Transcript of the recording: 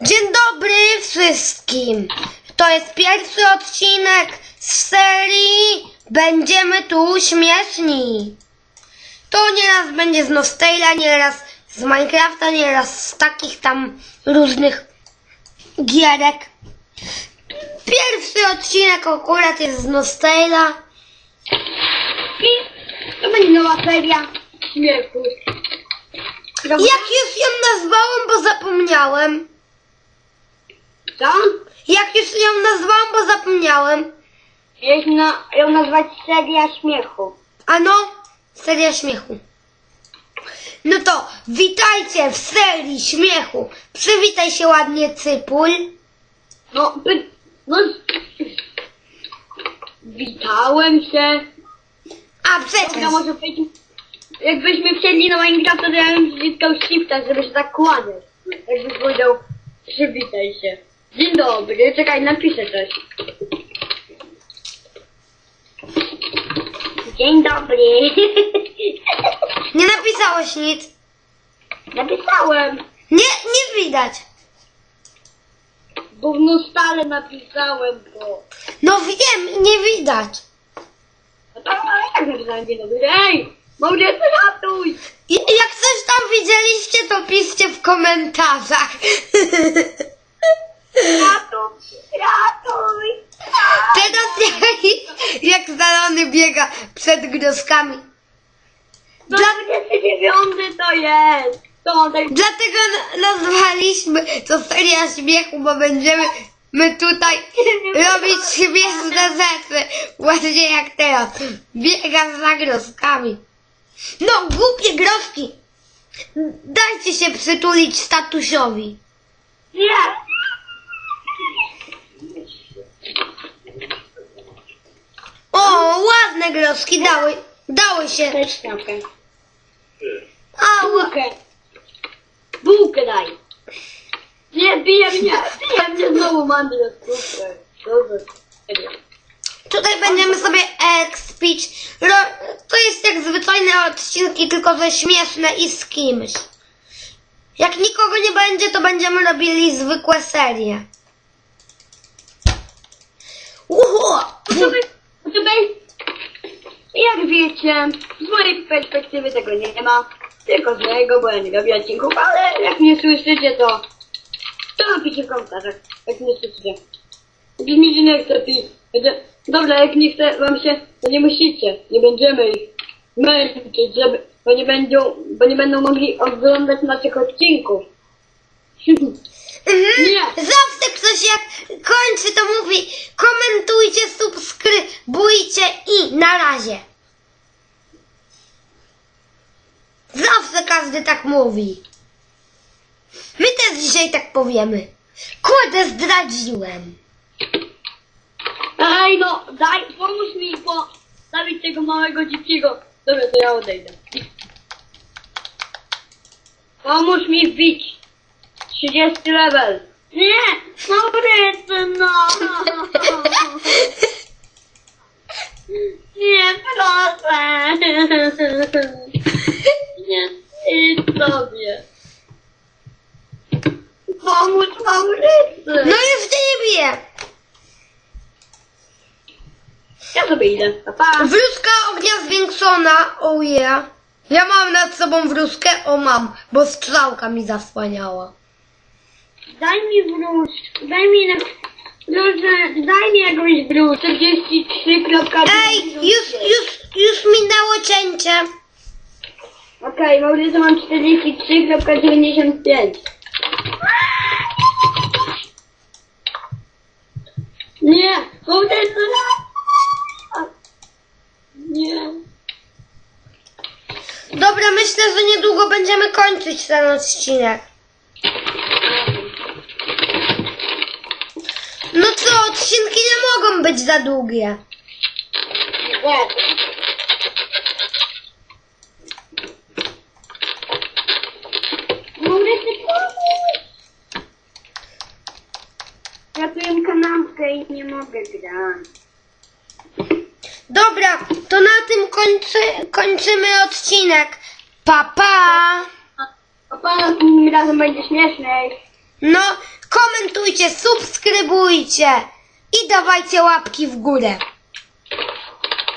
Dzień dobry wszystkim! To jest pierwszy odcinek z serii Będziemy tu śmieszni. To nieraz będzie z Nostela, nieraz z Minecrafta, nieraz z takich tam różnych gierek. Pierwszy odcinek akurat jest z Nostela. I to będzie nowa seria śmiechu. Jak już ją nazwałem, bo zapomniałem. Co? Jak już ją nazwałem, bo zapomniałem. Jest na, ją nazwać seria śmiechu. Ano, seria śmiechu. No to witajcie w serii śmiechu. Przywitaj się ładnie, Cypul. No, by, no, witałem się. A Dobra, przecież. może być, jakbyśmy wsiedli na Minecrafta, to ja bym wciskał shifta, żeby się tak kłaniać. Jakby powiedział, przywitaj się. Dzień dobry, czekaj, napiszę coś. Dzień dobry. Nie napisałeś nic. Napisałem. Nie, nie widać. Bo w nostale napisałem to. No wiem, nie widać. No to ale jak napisałem dzień dobry? Ej! Małżeństwo ratuj! I, jak coś tam widzieliście, to piszcie w komentarzach. Ratuj! Ratuj! Teraz jak, jak zalony biega przed groskami. No 29 to jest! To tak... Dlatego na- nazwaliśmy to seria śmiechu, bo będziemy my tutaj robić śmieszne rzeczy. Właśnie jak teraz. Biega za groskami. No, głupie groski. Dajcie się przytulić statusiowi. Nie! O, ładne groski dały, dały się. Też śmiałkę. A, ła- Bułkę! Bułkę daj! Nie, bije mnie! Bije mnie znowu. Dobrze. Serio. Tutaj będziemy sobie ekspić. Ro, to jest jak zwyczajne odcinki, tylko że śmieszne i z kimś. Jak nikogo nie będzie, to będziemy robili zwykłe serie. Uhu! To by, to by, jak wiecie, z mojej perspektywy tego nie ma, tylko z mojego, bo ja nie robię odcinków, ale jak nie słyszycie, to, to napiszcie w komentarzach, jak nie słyszycie. Brzmi, że nie chce pi. Będzie- Dobra, jak nie chce wam się, to nie musicie, nie będziemy ich męczyć, żeby, bo nie będą, bo nie będą mogli oglądać naszych odcinków. Mhm. Nie. Zawsze ktoś jak kończy, to mówi komentujcie, subskrybujcie i na razie. Zawsze każdy tak mówi. My też dzisiaj tak powiemy. Kurde, zdradziłem. Ej no, daj, pomóż mi postawić tego małego dzikiego. Dobra, to ja odejdę. Pomóż mi wbić 30 level. Nie, Maurycy, no. Nie, proszę. Nie, sobie. Pomóż Maurycy. No już nie biję. Ja sobie idę. Pa, pa. Wróżka ognia zwiększona, oh yeah. Ja mam nad sobą wróżkę, o mam, bo strzałka mi zasłaniała. Daj mi wróż, daj mi na... Proszę, daj mi jakąś wróż. 43. Ej, już, już, już minęło cięcie. Okej, Maurycy mam 43.95. Nie, Maurycy! Nie. Dobra, myślę, że niedługo będziemy kończyć ten odcinek. No co, odcinki nie mogą być za długie. Nie. Maurycy, pomóż! Ratuję kanapkę i nie mogę grać. Dobra, to na tym kończy, kończymy odcinek. Pa, pa! Tym razem będzie śmieszniej. No, komentujcie, subskrybujcie i dawajcie łapki w górę.